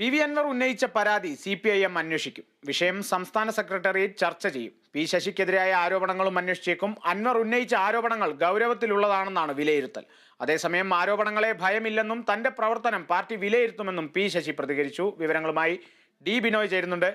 P V Anwar ഉന്നയിച്ച പരാതി C P I M അന്വേഷിക്കും. വിഷയം സംസ്ഥാന സെക്രട്ടേറിയറ്റ് ചർച്ച ചെയ്യും. പി ശശിക്കെതിരായ ആരോപണങ്ങളും അന്വേഷിച്ചേക്കും. അൻവർ ഉന്നയിച്ച ആരോപണങ്ങൾ ഗൗരവത്തിലുള്ളതാണെന്നാണ് വിലയിരുത്തൽ. അതേസമയം ആരോപണങ്ങളെ ഭയമില്ലെന്നും തന്റെ പ്രവർത്തനം പാർട്ടി വിലയിരുത്തുമെന്നും പി ശശി പ്രതികരിച്ചു. വിവരങ്ങളുമായി ഡി ബിനോയ് ചേരുന്നുണ്ട്.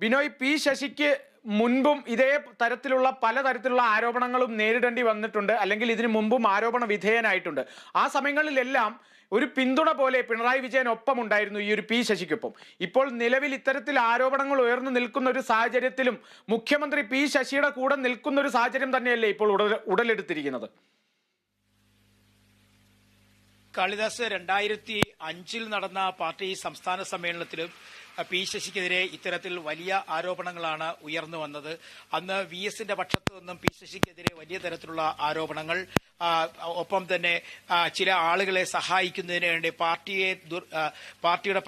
ബിനോയ് പി ശശിക്ക് മുൻപും ഇതേ തരത്തിലുള്ള പലതരത്തിലുള്ള ആരോപണങ്ങളും നേരിടേണ്ടി വന്നിട്ടുണ്ട്. അല്ലെങ്കിൽ ഇതിനു മുമ്പും ആരോപണ വിധേയനായിട്ടുണ്ട്. ആ സമയങ്ങളിലെല്ലാം ഒരു പിന്തുണ പോലെ പിണറായി വിജയൻ ഒപ്പം ഉണ്ടായിരുന്നു ഈ ഒരു പി ശശിക്കൊപ്പം. ഇപ്പോൾ നിലവിൽ ഇത്തരത്തിൽ ആരോപണങ്ങൾ ഉയർന്നു നിൽക്കുന്ന ഒരു സാഹചര്യത്തിലും മുഖ്യമന്ത്രി പി ശശിയുടെ കൂടെ നിൽക്കുന്ന ഒരു സാഹചര്യം തന്നെയല്ലേ ഇപ്പോൾ ഉടലെടുത്തിരിക്കുന്നത്? കാളിദാസ് രണ്ടായിരത്തി അഞ്ചിൽ നടന്ന പാർട്ടി സംസ്ഥാന സമ്മേളനത്തിലും പി ശശിക്കെതിരെ ഇത്തരത്തിൽ വലിയ ആരോപണങ്ങളാണ് ഉയർന്നു വന്നത്. അന്ന് വി എസിന്റെ പക്ഷത്തു നിന്നും പി ശശിക്കെതിരെ വലിയ തരത്തിലുള്ള ആരോപണങ്ങൾ ഒപ്പം തന്നെ ചില ആളുകളെ സഹായിക്കുന്നതിന് വേണ്ടി പാർട്ടിയെ പാർട്ടിയുടെ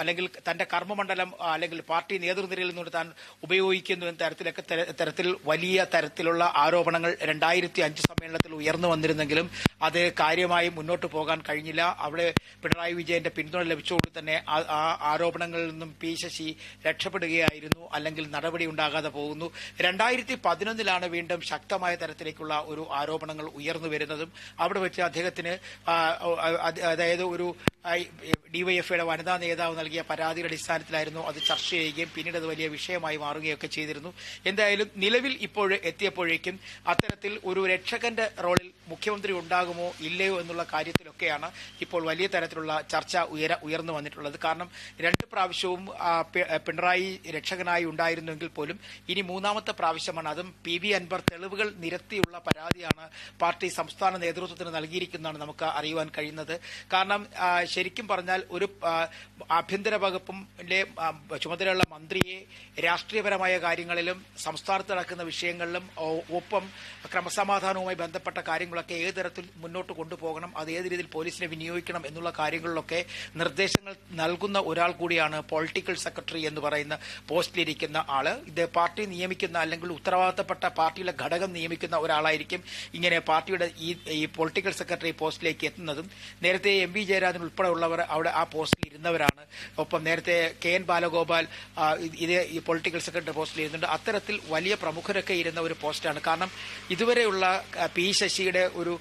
അല്ലെങ്കിൽ തന്റെ കർമ്മമണ്ഡലം അല്ലെങ്കിൽ പാർട്ടി നേതൃനിരയിൽ നിന്ന് താൻ ഉപയോഗിക്കുന്നു എന്ന തരത്തിലൊക്കെ തരത്തിൽ വലിയ തരത്തിലുള്ള ആരോപണങ്ങൾ രണ്ടായിരത്തി അഞ്ച് സമ്മേളനത്തിൽ ഉയർന്നു വന്നിരുന്നെങ്കിലും അത് കാര്യമായി മുന്നോട്ട് പോകാൻ കഴിഞ്ഞില്ല. അവിടെ പിണറായി വിജയന്റെ പിന്തുണ ലഭിച്ചുകൊണ്ട് തന്നെ ആ ആരോപണങ്ങളിൽ നിന്നും പി ശശി രക്ഷപ്പെടുകയായിരുന്നു അല്ലെങ്കിൽ നടപടി ഉണ്ടാകാതെ പോകുന്നു. രണ്ടായിരത്തി പതിനൊന്നിലാണ് വീണ്ടും ശക്തമായ തരത്തിലേക്കുള്ള ഒരു ആരോപണങ്ങൾ ഉയർന്നു വരുന്നതും അവിടെ വെച്ച് അദ്ദേഹത്തിന് അതായത് ഒരു ഡിവൈഎഫ്ഐയുടെ വനിതാ നേതാവ് നൽകിയ പരാതിയുടെ അടിസ്ഥാനത്തിലായിരുന്നു അത് ചർച്ച ചെയ്യുകയും പിന്നീട് അത് വലിയ വിഷയമായി മാറുകയൊക്കെ ചെയ്തിരുന്നു. എന്തായാലും നിലവിൽ ഇപ്പോൾ എത്തിയപ്പോഴേക്കും അത്തരത്തിൽ ഒരു രക്ഷകന്റെ റോളിൽ മുഖ്യമന്ത്രി ഉണ്ടാകുമോ ഇല്ലയോ എന്നുള്ള കാര്യത്തിലൊക്കെയാണ് ഇപ്പോൾ വലിയ തരത്തിലുള്ള ചർച്ച ഉയര ഉയർന്നു വന്നിട്ടുള്ളത്. കാരണം രണ്ട് പ്രാവശ്യവും പിണറായി രക്ഷകനായി ഉണ്ടായിരുന്നെങ്കിൽ പോലും ഇനി മൂന്നാമത്തെ പ്രാവശ്യമാണ്. അതും പി വി അൻവർ തെളിവുകൾ നിരത്തിയുള്ള പരാതിയാണ് പാർട്ടി സംസ്ഥാന നേതൃത്വത്തിന് നൽകിയിരിക്കുന്നതാണ് നമുക്ക് അറിയുവാൻ കഴിയുന്നത്. കാരണം ശരിക്കും പറഞ്ഞാൽ ഒരു ആഭ്യന്തര വകുപ്പിന്റെ ചുമതലയുള്ള മന്ത്രിയെ രാഷ്ട്രീയപരമായ കാര്യങ്ങളിലും സംസ്ഥാനത്ത് നടക്കുന്ന വിഷയങ്ങളിലും ഒപ്പം ക്രമസമാധാനവുമായി ബന്ധപ്പെട്ട കാര്യങ്ങളൊക്കെ ഏത് തരത്തിൽ മുന്നോട്ട് കൊണ്ടുപോകണം അത് ഏത് രീതിയിൽ പോലീസിനെ വിനിയോഗിക്കണം എന്നുള്ള കാര്യങ്ങളിലൊക്കെ നിർദ്ദേശങ്ങൾ നൽകുന്ന ഒരാൾ കൂടിയാണ് പൊളിറ്റിക്കൽ സെക്രട്ടറി എന്ന് പറയുന്ന പോസ്റ്റിലിരിക്കുന്ന ആൾ. ഇത് പാർട്ടി നിയമിക്കുന്ന അല്ലെങ്കിൽ ഉത്തരവാദിത്തപ്പെട്ട പാർട്ടിയിലെ ഘടകം നിയമിക്കുന്ന ഒരാളായിരിക്കും ഇങ്ങനെ പാർട്ടിയുടെ ഈ പൊളിറ്റിക്കൽ സെക്രട്ടറി പോസ്റ്റിലേക്ക് എത്തുന്നതും. നേരത്തെ എം വി ജയരാജൻ ഉൾപ്പെടെയുള്ളവർ അവിടെ ആ പോസ്റ്റിൽ ഇരുന്നവരാണ്. ഒപ്പം നേരത്തെ കെ എൻ ബാലഗോപാൽ ഇതേ ഈ പൊളിറ്റിക്കൽ സെക്രട്ടറി പോസ്റ്റിൽ ഇരുന്നുണ്ട് അത്തരത്തിൽ വലിയ പ്രമുഖരൊക്കെ ഇരുന്ന ഒരു പോസ്റ്റാണ്. കാരണം ഇതുവരെയുള്ള പി ശശിയുടെ ഒരു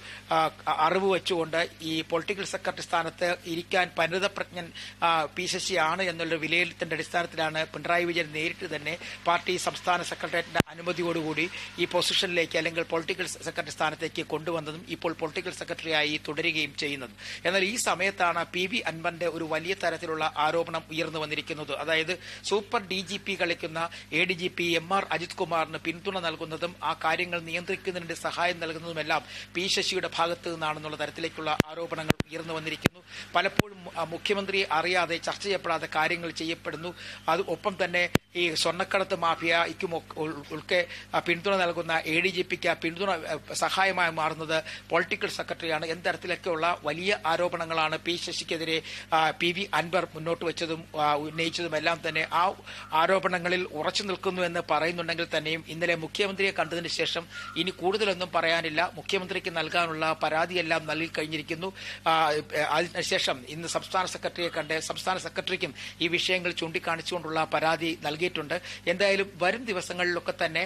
അറിവ് വെച്ചുകൊണ്ട് ഈ പൊളിറ്റിക്കൽ സെക്രട്ടറി സ്ഥാനത്ത് ഇരിക്കാൻ പരിണിതപ്രജ്ഞൻ ആ, പി ശശിയാണ് എന്നുള്ള വിലയിരുത്തലിന്റെ അടിസ്ഥാനത്തിലാണ് പിണറായി വിജയൻ നേരിട്ട് തന്നെ പാർട്ടി സംസ്ഥാന സെക്രട്ടേറിയറ്റിന്റെ അനുമതിയോടുകൂടി ഈ പൊസിഷനിലേക്ക് അല്ലെങ്കിൽ പൊളിറ്റിക്കൽ സെക്രട്ടറി സ്ഥാനത്തേക്ക് കൊണ്ടുവന്നതും ഇപ്പോൾ പൊളിറ്റിക്കൽ സെക്രട്ടറിയായി തുടരുകയും ചെയ്യുന്നത്. എന്നാൽ ഈ സമയത്താണ് പി വി അൻവന്റെ ഒരു വലിയ തരത്തിലുള്ള ആരോപണം ഉയർന്നു വന്നിരിക്കുന്നത്. അതായത് സൂപ്പർ ഡി ജി പി കളിക്കുന്ന A D G P M R Ajith കുമാറിന് പിന്തുണ നൽകുന്നതും ആ കാര്യങ്ങൾ നിയന്ത്രിക്കുന്നതിന് സഹായം നൽകുന്നതുമെല്ലാം പി ശശിയുടെ ഭാഗത്ത് നിന്നാണെന്നുള്ള തരത്തിലേക്കുള്ള ആരോപണങ്ങൾ ഉയർന്നു വന്നിരിക്കുന്നു. പലപ്പോഴും മുഖ്യമന്ത്രിയെ അറിയാതെ ചർച്ച ചെയ്യപ്പെടാതെ കാര്യങ്ങൾ ചെയ്യപ്പെടുന്നു. അത് ഒപ്പം തന്നെ ഈ സ്വർണക്കടത്ത് മാഫിയയ്ക്കും ഉൾക്കെ പിന്തുണ നൽകുന്ന എ ഡി ജി പിക്ക് പിന്തുണ സഹായമായി മാറുന്നത് പൊളിറ്റിക്കൽ സെക്രട്ടറിയാണ്. എന്തരത്തിലൊക്കെയുള്ള വലിയ ആരോപണങ്ങളാണ് പി ശശിക്കെതിരെ ആ, പി വി അൻവർ മുന്നോട്ട് വെച്ചതും ഉന്നയിച്ചതുമെല്ലാം തന്നെ ആ ആരോപണങ്ങളിൽ ഉറച്ചു നിൽക്കുന്നു എന്ന് പറയുന്നുണ്ടെങ്കിൽ തന്നെയും ഇന്നലെ മുഖ്യമന്ത്രിയെ കണ്ടതിന് ശേഷം ഇനി കൂടുതലൊന്നും പറയാനില്ല. മുഖ്യമന്ത്രിക്ക് നൽകാനുള്ള പരാതിയെല്ലാം നൽകി കഴിഞ്ഞിരിക്കുന്നു. അതിനുശേഷം ഇന്ന് സംസ്ഥാന സെക്രട്ടറിയെ കണ്ട് സംസ്ഥാന സെക്രട്ടറിക്കും ഈ വിഷയങ്ങൾ ചൂണ്ടിക്കാണിച്ചുകൊണ്ടുള്ള പരാതി നൽകിയിട്ടുണ്ട്. എന്തായാലും വരും ദിവസങ്ങളിലൊക്കെ തന്നെ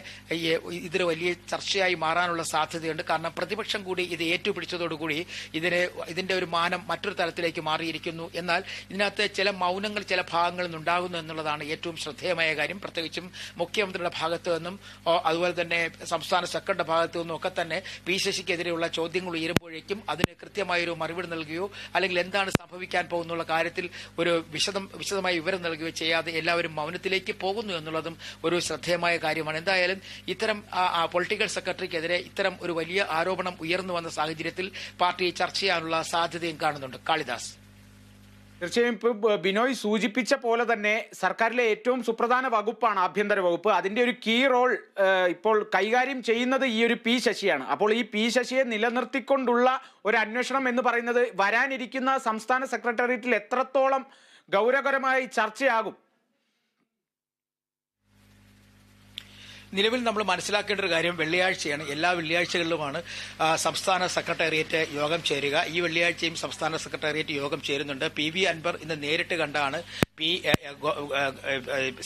ഇതിന് വലിയ ചർച്ചയായി മാറാനുള്ള സാധ്യതയുണ്ട്. കാരണം പ്രതിപക്ഷം കൂടി ഇത് ഏറ്റുപിടിച്ചതോടുകൂടി ഇതിന് ഇതിന്റെ ഒരു മാനം മറ്റൊരു തലത്തിലേക്ക് മാറിയിരിക്കുന്നു. എന്നാൽ ഇതിനകത്ത് ചില മൗനങ്ങൾ ചില ഭാഗങ്ങളിൽ നിന്നുണ്ടാകുന്നു എന്നുള്ളതാണ് ഏറ്റവും ശ്രദ്ധേയമായ കാര്യം. പ്രത്യേകിച്ചും മുഖ്യമന്ത്രിയുടെ ഭാഗത്തു നിന്നും അതുപോലെ തന്നെ സംസ്ഥാന സെക്രട്ടറിയുടെ ഭാഗത്തു നിന്നും ഒക്കെ തന്നെ പി ശശിക്കെതിരെയുള്ള ചോദ്യങ്ങൾ ഉയരുമ്പോഴേക്കും അതിന് കൃത്യമായൊരു മറുപടി നൽകുകയോ അല്ലെങ്കിൽ എന്താണ് സംഭവിക്കാൻ പോകുന്നുള്ള കാര്യത്തിൽ ഒരു വിശദം വിശദമായ വിവരം നൽകുകയോ ചെയ്യാതെ എല്ലാവരും മൗനത്തിലേക്ക് പോകുന്നു എന്നുള്ളതും ഒരു ശ്രദ്ധേയമായ കാര്യമാണ്. എന്തായാലും ഇത്തരം പൊളിറ്റിക്കൽ സെക്രട്ടറിക്കെതിരെ ഇത്തരം ഒരു വലിയ ആരോപണം ഉയർന്നു വന്ന സാഹചര്യത്തിൽ പാർട്ടി ചർച്ച ചെയ്യാനുള്ള സാധ്യതയും കാണുന്നുണ്ട്. കാളിദാസ്. തീർച്ചയായും ഇപ്പൊ ബ- ബിനോയ് സൂചിപ്പിച്ച പോലെ തന്നെ സർക്കാരിലെ ഏറ്റവും സുപ്രധാന വകുപ്പാണ് ആഭ്യന്തര വകുപ്പ്. അതിന്റെ ഒരു കീ റോൾ ഇപ്പോൾ കൈകാര്യം ചെയ്യുന്നത് ഈ ഒരു പി ശശിയാണ്. അപ്പോൾ ഈ പി ശശിയെ നിലനിർത്തിക്കൊണ്ടുള്ള ഒരു അന്വേഷണം എന്ന് പറയുന്നത് വരാനിരിക്കുന്ന സംസ്ഥാന സെക്രട്ടേറിയറ്റിൽ എത്രത്തോളം ഗൗരവകരമായി ചർച്ചയാകും? നിലവിൽ നമ്മൾ മനസ്സിലാക്കേണ്ട ഒരു കാര്യം വെള്ളിയാഴ്ചയാണ്. എല്ലാ വെള്ളിയാഴ്ചകളിലുമാണ് സംസ്ഥാന സെക്രട്ടേറിയറ്റ് യോഗം ചേരുക. ഈ വെള്ളിയാഴ്ചയും സംസ്ഥാന സെക്രട്ടേറിയറ്റ് യോഗം ചേരുന്നുണ്ട്. പി വി അൻവർ ഇന്ന് നേരിട്ട് കണ്ടാണ് പി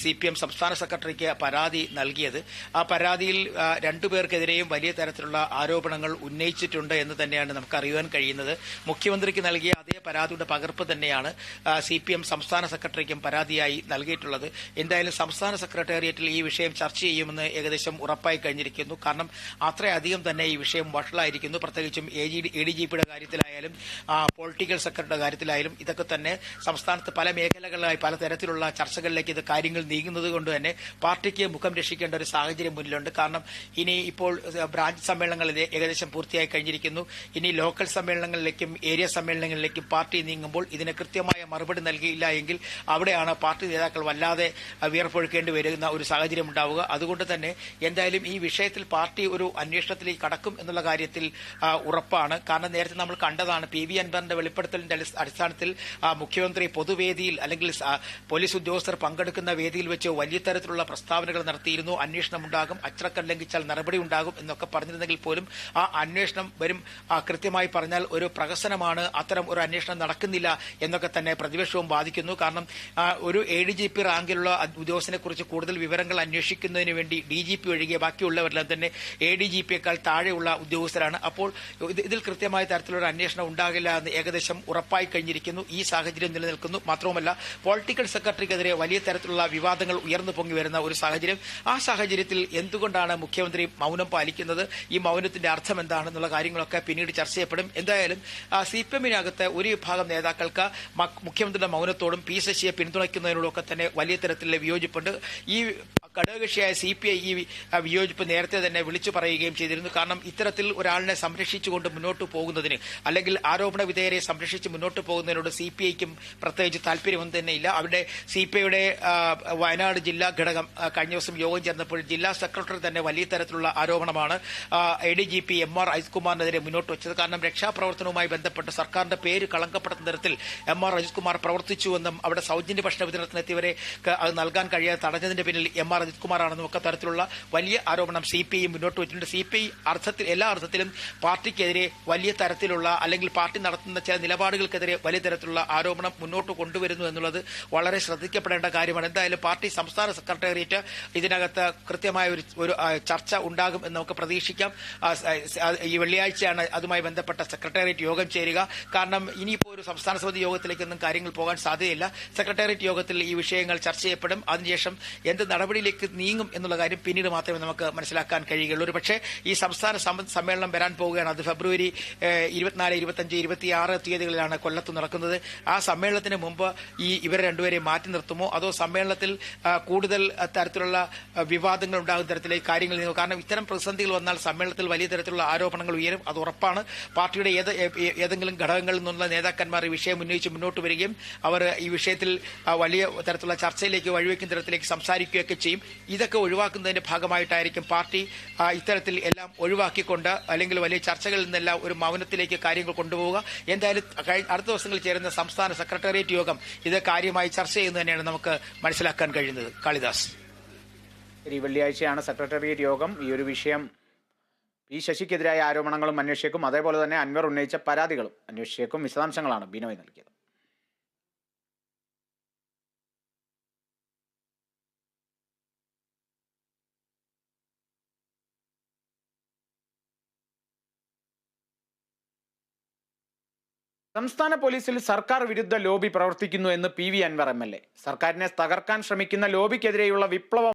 സി പി എം സംസ്ഥാന സെക്രട്ടറിക്ക് പരാതി നൽകിയത്. ആ പരാതിയിൽ രണ്ടുപേർക്കെതിരെയും വലിയ തരത്തിലുള്ള ആരോപണങ്ങൾ ഉന്നയിച്ചിട്ടുണ്ട് എന്ന് തന്നെയാണ് നമുക്ക് അറിയുവാൻ കഴിയുന്നത്. മുഖ്യമന്ത്രിക്ക് നൽകിയ അതേ പരാതിയുടെ പകർപ്പ് തന്നെയാണ് സി പി എം സംസ്ഥാന സെക്രട്ടറിക്കും പരാതിയായി നൽകിയിട്ടുള്ളത്. എന്തായാലും സംസ്ഥാന സെക്രട്ടേറിയറ്റിൽ ഈ വിഷയം ചർച്ച ചെയ്യുമെന്ന് ഏകദേശം ഉറപ്പായി കഴിഞ്ഞിരിക്കുന്നു. കാരണം അത്രയധികം തന്നെ ഈ വിഷയം വഷളായിരിക്കുന്നു. പ്രത്യേകിച്ചും A G A D G പിയുടെ കാര്യത്തിലായാലും പൊളിറ്റിക്കൽ സെക്രട്ടറിയുടെ കാര്യത്തിലായാലും ഇതൊക്കെ തന്നെ സംസ്ഥാനത്ത് പല മേഖലകളിലായി പലതരത്തിലുള്ള ചർച്ചകളിലേക്ക് ഇത് കാര്യങ്ങൾ നീങ്ങുന്നത് കൊണ്ട് തന്നെ പാർട്ടിക്ക് മുഖം രക്ഷിക്കേണ്ട ഒരു സാഹചര്യം മുന്നിലുണ്ട്. കാരണം ഇനി ഇപ്പോൾ ബ്രാഞ്ച് സമ്മേളനങ്ങൾ ഏകദേശം പൂർത്തിയായി കഴിഞ്ഞിരിക്കുന്നു. ഇനി ലോക്കൽ സമ്മേളനങ്ങളിലേക്കും ഏരിയ സമ്മേളനങ്ങളിലേക്കും പാർട്ടി നീങ്ങുമ്പോൾ ഇതിന് കൃത്യമായ മറുപടി നൽകിയില്ല എങ്കിൽ അവിടെയാണ് പാർട്ടി നേതാക്കൾ വല്ലാതെ വിയർപ്പൊഴുക്കേണ്ടി വരുന്ന ഒരു സാഹചര്യം ഉണ്ടാവുക. അതുകൊണ്ട് തന്നെ എന്തായാലും ഈ വിഷയത്തിൽ പാർട്ടി ഒരു അന്വേഷണത്തിലേക്ക് കടക്കും എന്നുള്ള കാര്യത്തിൽ ഉറപ്പാണ്. കാരണം നേരത്തെ നമ്മൾ കണ്ടതാണ് പി വി അൻവറിന്റെ വെളിപ്പെടുത്തലിന്റെ അടിസ്ഥാനത്തിൽ മുഖ്യമന്ത്രി പൊതുവേദിയിൽ അല്ലെങ്കിൽ പോലീസ് ഉദ്യോഗസ്ഥർ പങ്കെടുക്കുന്ന വേദിയിൽ വെച്ച് വലിയ തരത്തിലുള്ള പ്രസ്താവനകൾ നടത്തിയിരുന്നു. അന്വേഷണം ഉണ്ടാകും. അച്ചടക്കം ലംഘിച്ചാൽ നടപടി ഉണ്ടാകും എന്നൊക്കെ പറഞ്ഞിരുന്നെങ്കിൽ പോലും ആ അന്വേഷണം വരും. കൃത്യമായി പറഞ്ഞാൽ ഒരു പ്രഹസനമാണ്. അത്തരം ഒരു അന്വേഷണം നടക്കുന്നില്ല എന്നൊക്കെ തന്നെ പ്രതിപക്ഷവും ബാധിക്കുന്നു കാരണം ഒരു എ ഡി ജി പി റാങ്കിലുള്ള ഉദ്യോഗസ്ഥനെ കുറിച്ച് കൂടുതൽ വിവരങ്ങൾ അന്വേഷിക്കുന്നതിന് വേണ്ടി ഡി ജി പി ഒഴികെ ബാക്കിയുള്ളവരെല്ലാം തന്നെ എ ഡി ജി പിയേക്കാൾ താഴെയുള്ള ഉദ്യോഗസ്ഥരാണ്. അപ്പോൾ ഇതിൽ കൃത്യമായ തരത്തിലുള്ള അന്വേഷണം ഉണ്ടാകില്ല എന്ന് ഏകദേശം ഉറപ്പായി കഴിഞ്ഞിരിക്കുന്നു. ഈ സാഹചര്യം നിലനിൽക്കുന്നു. മാത്രവുമല്ല പൊളിറ്റിക്കൽ സെക്രട്ടറിക്കെതിരെ വലിയ തരത്തിലുള്ള വിവാദങ്ങൾ ഉയർന്നു പൊങ്ങി വരുന്ന ഒരു സാഹചര്യം. ആ സാഹചര്യത്തിൽ എന്തുകൊണ്ടാണ് മുഖ്യമന്ത്രി മൗനം പാലിക്കുന്നത്? ഈ മൗനത്തിന്റെ അർത്ഥം എന്താണെന്നുള്ള കാര്യങ്ങളൊക്കെ പിന്നീട് ചർച്ച ചെയ്യപ്പെടും. എന്തായാലും സി പി എമ്മിനകത്ത് ഒരു വിഭാഗം നേതാക്കൾക്ക് മുഖ്യമന്ത്രിയുടെ മൗനത്തോടും പി ശശിയെ പിന്തുണയ്ക്കുന്നതിനോടും ഒക്കെ തന്നെ വലിയ തരത്തിലുള്ള വിയോജിപ്പുണ്ട്. ഈ ഘടകകക്ഷിയായ സി പി ഐ ഈ വിയോജിപ്പ് നേരത്തെ തന്നെ വിളിച്ചു പറയുകയും ചെയ്തിരുന്നു. കാരണം ഇത്തരത്തിൽ ഒരാളിനെ സംരക്ഷിച്ചുകൊണ്ട് മുന്നോട്ട് പോകുന്നതിന് അല്ലെങ്കിൽ ആരോപണ വിധേയരെ സംരക്ഷിച്ച് മുന്നോട്ട് പോകുന്നതിനോട് സി പി ഐക്കും പ്രത്യേകിച്ച് താല്പര്യമൊന്നും തന്നെയില്ല അവിടെ സി പി ഐയുടെ വയനാട് ജില്ലാ ഘടകം കഴിഞ്ഞ ദിവസം യോഗം ചേർന്നപ്പോൾ ജില്ലാ സെക്രട്ടറി തന്നെ വലിയ തരത്തിലുള്ള ആരോപണമാണ് A D G P M R അജിത്കുമാറിനെതിരെ മുന്നോട്ട് വെച്ചത്. കാരണം രക്ഷാപ്രവർത്തനവുമായി ബന്ധപ്പെട്ട് സർക്കാരിന്റെ പേര് കളങ്കപ്പെടുന്ന തരത്തിൽ എം ആർ അജിത് കുമാർ പ്രവർത്തിച്ചുവെന്നും അവിടെ സൗജന്യ ഭക്ഷണ വിതരണത്തിനെത്തിയവരെ അത് നൽകാൻ കഴിയാതെ തടഞ്ഞതിന്റെ പിന്നിൽ എം ആർ അജിത് കുമാറാണെന്നും ഒക്കെ തരത്തിലുള്ള വലിയ ആരോപണം സി പി ഐ മുന്നോട്ട് വെച്ചിട്ടുണ്ട്. സി പി ഐ അർത്ഥത്തിൽ എല്ലാ അർത്ഥത്തിലും പാർട്ടിക്കെതിരെ വലിയ തരത്തിലുള്ള അല്ലെങ്കിൽ പാർട്ടി നടത്തുന്ന ചില നിലപാടുകൾക്കെതിരെ വലിയ തരത്തിലുള്ള ആരോപണം മുന്നോട്ട് കൊണ്ടുവരുന്നു എന്നുള്ളത് വളരെ ശ്രദ്ധിക്കപ്പെടേണ്ട കാര്യമാണ്. എന്തായാലും പാർട്ടി സംസ്ഥാന സെക്രട്ടേറിയറ്റ് ഇതിനകത്ത് കൃത്യമായ ഒരു ഒരു ചർച്ച ഉണ്ടാകും എന്ന് നമുക്ക് പ്രതീക്ഷിക്കാം. ഈ വെള്ളിയാഴ്ചയാണ് അതുമായി ബന്ധപ്പെട്ട സെക്രട്ടേറിയറ്റ് യോഗം ചേരുക. കാരണം ഇനിയിപ്പോൾ ഒരു സംസ്ഥാന സമിതി യോഗത്തിലേക്കൊന്നും കാര്യങ്ങൾ പോകാൻ സാധ്യതയില്ല. സെക്രട്ടേറിയറ്റ് യോഗത്തിൽ ഈ വിഷയങ്ങൾ ചർച്ച ചെയ്യപ്പെടും. അതിനുശേഷം എന്ത് നടപടിയിലേക്ക് നീങ്ങും എന്നുള്ള കാര്യം പിന്നീട് മാത്രമേ നമുക്ക് മനസ്സിലാക്കാൻ കഴിയുകയുള്ളൂ. പക്ഷേ ഈ സംസ്ഥാന സമ്മ- സമ്മേളനം വരാൻ പോവുകയാണ്. അത് ഫെബ്രുവരി ഇരുപത്തിനാല് ഇരുപത്തഞ്ച് ഇരുപത്തിയാറ് തീയതികളിലാണ് കൊല്ലത്ത് നടക്കുന്നത്. ആ സമ്മേളനത്തിന് മുമ്പ് ഈ ഇവരെ രണ്ടുപേരെ മാറ്റി നിർത്തുമോ? അതോ സമ്മേളനത്തിൽ കൂടുതൽ തരത്തിലുള്ള വിവാദങ്ങൾ ഉണ്ടാകുന്ന തരത്തിലേക്ക് കാര്യങ്ങൾ നീങ്ങും? കാരണം ഇത്തരം പ്രതിസന്ധികൾ വന്നാൽ സമ്മേളനത്തിൽ വലിയ തരത്തിലുള്ള ആരോപണങ്ങൾ ഉയരും. അത് ഉറപ്പാണ്. പാർട്ടിയുടെ ഏത് ഏതെങ്കിലും ഘടകങ്ങളിൽ നിന്നുള്ള നേതാക്കന്മാർ ഈ വിഷയം ഉന്നയിച്ച് മുന്നോട്ട് വരികയും അവർ ഈ വിഷയത്തിൽ വലിയ തരത്തിലുള്ള ചർച്ചയിലേക്ക് വഴിവെക്കുന്ന തരത്തിലേക്ക് സംസാരിക്കുകയൊക്കെ ചെയ്യും. ഇതൊക്കെ ഒഴിവാക്കുന്നതിന്റെ ഭാഗമായിട്ടായിരിക്കും പാർട്ടി ഇത്തരത്തിൽ എല്ലാം ഒഴിവാക്കിക്കൊണ്ട് അല്ലെങ്കിൽ വലിയ ചർച്ചകളിൽ നിന്നെല്ലാം ഒരു മൗനത്തിലേക്ക് കാര്യങ്ങൾ കൊണ്ടുപോവുക. എന്തായാലും അടുത്ത ദിവസങ്ങളിൽ ചേരുന്ന സംസ്ഥാന സെക്രട്ടേറിയറ്റ് യോഗം ഇത് കാര്യമായി ചർച്ച ചെയ്യുന്നത് തന്നെയാണ് നമുക്ക് മനസ്സിലാക്കാൻ കഴിയുന്നത്. കാളിദാസ്. ഈ വെള്ളിയാഴ്ചയാണ് സെക്രട്ടേറിയറ്റ് യോഗം. ഈ ഒരു വിഷയം പി ശശിക്കെതിരായ ആരോപണങ്ങളും അന്വേഷിച്ചേക്കും. അതേപോലെ തന്നെ അൻവർ ഉന്നയിച്ച പരാതികളും അന്വേഷിച്ചേക്കും. വിശദാംശങ്ങളാണ് ബിനോയ് നൽകിയത്. സംസ്ഥാന പോലീസിൽ സർക്കാർ വിരുദ്ധ ലോബി പ്രവർത്തിക്കുന്നു എന്ന് P V Anvar M L A. സർക്കാരിനെ തകർക്കാൻ ശ്രമിക്കുന്ന ലോബിക്കെതിരെയുള്ള വിപ്ലവം